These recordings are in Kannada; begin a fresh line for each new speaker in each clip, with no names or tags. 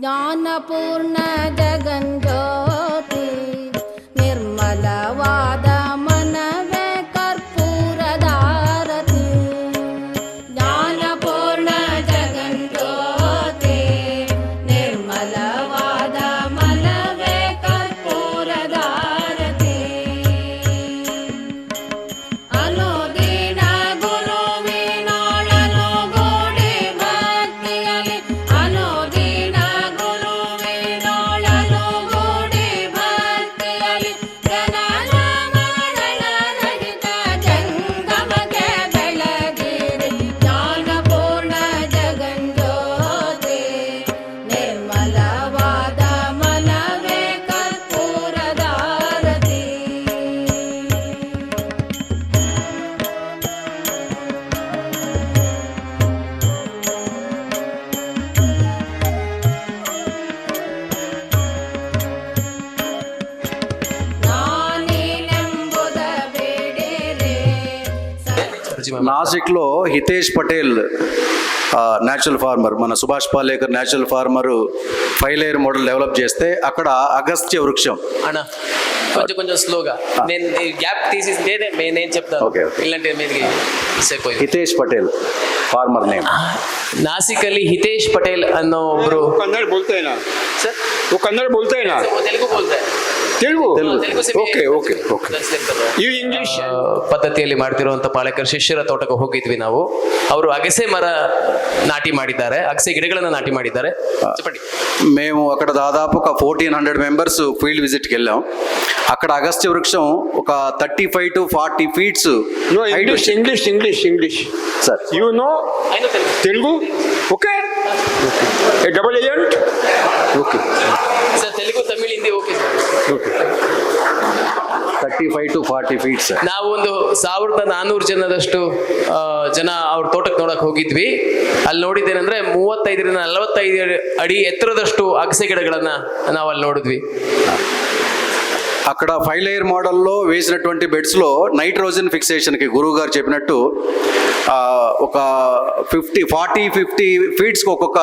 ज्ञानपूर्ण जगन्जो
నాసిక్లో హితేష్ పటేల్ న్యాచురల్ ఫార్మర్ మన Subhash Palekar natural farmer five layer model develop చేస్తే అక్కడ అగస్త్య వృక్షం.
కొంచెం కొంచెం స్లోగా నేను గ్యాప్ తీసేస్తే నేను చెప్తాను. ఇలాంటి
హితేష్ పటేల్ ఫార్మర్
ನೇಮ್ నాసిక్ అల్లి హితేష్
పటేల్ అన్న ಕನ್ನಡ ಬೋಲ್ತಾ ಇಲ್ಲ
ಸರ್
ಕನ್ನಡ
ತೆಲುಗು?
ಇವು
ಇಂಗ್ಲಿಷ್ ಪದ್ಧತಿಯಲ್ಲಿ ಮಾಡ್ತಿರುವಂತ ಪಾಳೆಕರ್ ಶಿಷ್ಯರ ತೋಟಕ್ಕೆ ಹೋಗಿದ್ವಿ ನಾವು. ಅವರು ಅಗಸೆ ಮರ ನಾಟಿ ಮಾಡಿದ್ದಾರೆ. ಅಗಸೆ ಗಿಡಗಳನ್ನು ನಾಟಿ ಮಾಡಿದ್ದಾರೆ.
ಮೇವು ಅಕಡ ದಾದಾಪು fourteen hundred members field visit ಗೆಲ್ಲಾವ್
ಅಕಡ ಅಗಸ್ಟ್ ವೃಕ್ಷ ಒಕ thirty
five
to forty
feets English
English English English sir you know
Telugu okay double agent okay ಬೀಳಿದ್ದೆ
okay
thirty five to forty feets
ನಾವು ಒಂದು ಸಾವಿರದ ನಾನ್ನೂರು ಜನದಷ್ಟು ಜನ ಅವ್ರ ತೋಟಕ್ಕೆ ನೋಡಕ್ ಹೋಗಿದ್ವಿ. ಅಲ್ಲಿ ನೋಡಿದ್ದೇನೆಂದ್ರೆ ಮೂವತ್ತೈದರಿಂದ ನಲವತ್ತೈದು ಅಡಿ ಎತ್ತರದಷ್ಟು ಅಗಸೆ ಗಿಡಗಳನ್ನ ನಾವು ಅಲ್ಲಿ ನೋಡಿದ್ವಿ.
అక్కడ ఫైవ్ లేయర్ మోడల్లో వేసినటువంటి బెడ్స్లో నైట్రోజన్ ఫిక్సేషన్కి గురువు గారు చెప్పినట్టు ఆ, ఒక ఫిఫ్టీ ఫార్టీ ఫిఫ్టీ ఫీట్స్కి ఒక్కొక్క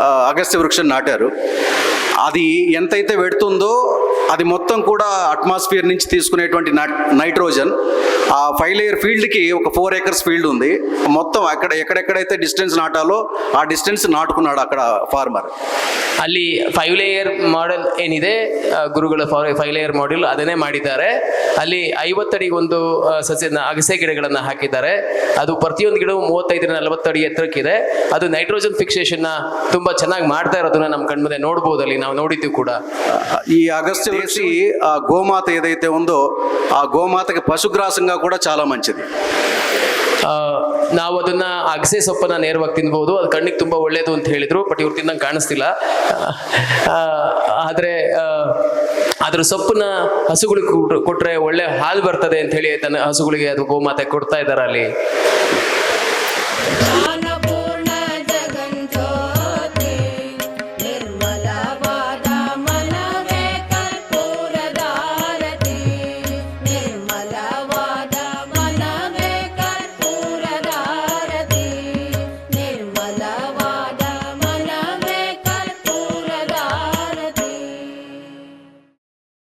ఆ, అగస్త్య వృక్షం నాటారు అది ఎంతైతే పెడుతుందో అది మొత్తం కూడా అట్మాస్ఫియర్ నుంచి తీసుకునేటువంటి నట్- నైట్రోజన్ ఆ ఫైవ్ లేయర్ ఫీల్డ్కి ఒక ఫోర్ ఏకర్స్ ఫీల్డ్ ఉంది మొత్తం అక్కడ ఎక్కడెక్కడైతే డిస్టెన్స్ నాటాలో ఆ డిస్టెన్స్ నాటుకున్నాడు అక్కడ ఫార్మర్
ಅಲ್ಲಿ ಫೈವ್ ಲೇಯರ್ ಮಾಡೆಲ್ ಏನಿದೆ ಆ, ಗುರುಗಳ ಫೈವ್ ಲೇಯರ್ ಮಾಡೆಲ್ ಅದನ್ನೇ ಮಾಡಿದ್ದಾರೆ ಅಲ್ಲಿ ಐವತ್ತಡಿಗೆ ಒಂದು ಆ, ಸಸ್ಯ ಅಗಸೆ ಗಿಡಗಳನ್ನ ಹಾಕಿದ್ದಾರೆ ಅದು ಪ್ರತಿಯೊಂದು ಗಿಡವು ಮೂವತ್ತೈದರಿಂದ ನಲವತ್ತು ಅಡಿ ಎತ್ತರಕ್ಕಿದೆ ಅದು ನೈಟ್ರೋಜನ್ ಫಿಕ್ಸೇಷನ್ ನ ತುಂಬಾ ಚೆನ್ನಾಗಿ ಮಾಡ್ತಾ ಇರೋದನ್ನ ನಮ್ಮ ಕಣ್ಮುಂದೆ ನೋಡ್ಬೋದು ಅಲ್ಲಿ ನಾವು ನೋಡಿದ್ದೀವಿ ಕೂಡ
ఈ అగస్త్య వృక్షి ఆ గోమాత ఏదైతే ఉందో ఆ గోమాతకి పశుగ్రాసంగా కూడా చాలా మంచిది
ಆ, ನಾವು ಅದನ್ನ ಅಗಸೆ ಸೊಪ್ಪನ್ನ ನೇರವಾಗಿ ತಿನ್ಬಹುದು ಅದು ಕಣ್ಣಿಗೆ ತುಂಬಾ ಒಳ್ಳೇದು ಅಂತ ಹೇಳಿದ್ರು ಬಟ್ ಇವ್ರು ತಿನ್ನಂಗೆ ಕಾಣಿಸ್ತಿಲ್ಲ ಆ, ಆದ್ರೆ ಆ, ಅದ್ರ ಸೊಪ್ಪನ್ನ ಹಸುಗಳಿಗೆ ಕೊಟ್ರೆ- ಒಳ್ಳೆ ಹಾಲು ಬರ್ತದೆ ಅಂತ ಹೇಳಿ ತನ್ನ ಹಸುಗಳಿಗೆ ಅದು ಗೋಮಾತೆ ಕೊಡ್ತಾ ಇದ್ದಾರೆ ಅಲ್ಲಿ